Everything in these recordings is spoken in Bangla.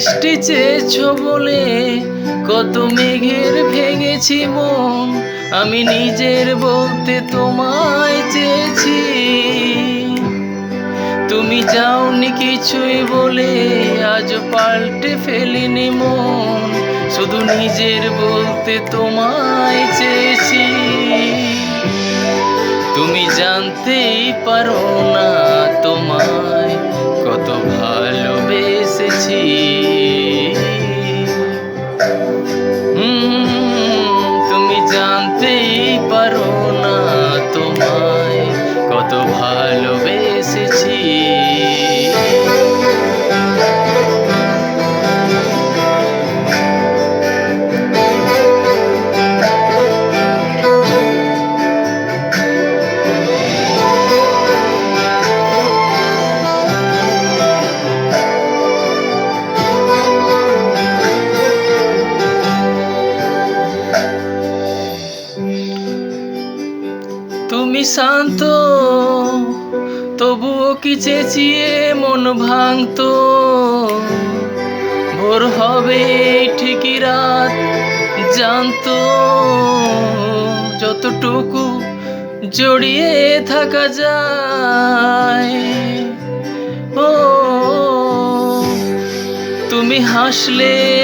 বৃষ্টি চেয়েছো বলে কত মেঘের ভেঙেছি মন। আমি নিজের বলতে তোমায় চেয়েছি। তুমি যাওনি কিছুই বলে আজ পাল্টে ফেলিনি মন। শুধু নিজের বলতে তোমায় চেয়েছি। তুমি জানতেই পারো না তোমায় কত ভালোবেসেছি। তুমি শান্ত, তবুও কি চেঁচিয়ে মন ভাঙতো? ভোর হবে ঠিকই রাত, জানতো যতটুকু জড়িয়ে থাকা যায়। ও, তুমি হাসলে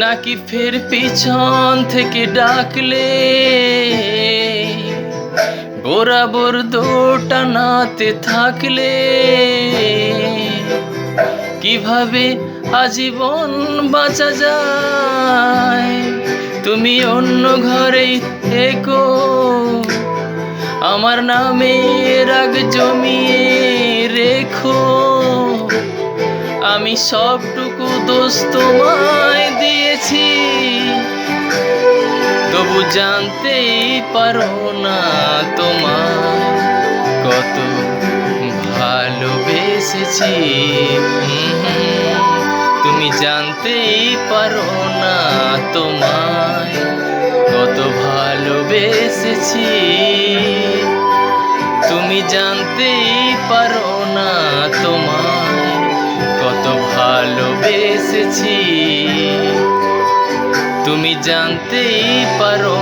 নাকি ফের পিছন থেকে ডাকলে? বরাবর দোটানাতে থাকলে? কীভাবে আজীবন বাঁচা যায়? তুমি অন্য ঘরেই থেকো। আমার নামে রাগ জমিয়ে রেখো। আমি সবটুকু দোষ তোমায় দিয়েছি। তবু জানতেই পারো না তোমায় কত ভালোবেসেছি। তুমি জানতেই পারো না তোমায় কত ভালোবেসেছি। তুমি জানতেই পারো না তোমায় ভালোবেসেছি তুমি জানতেই পারো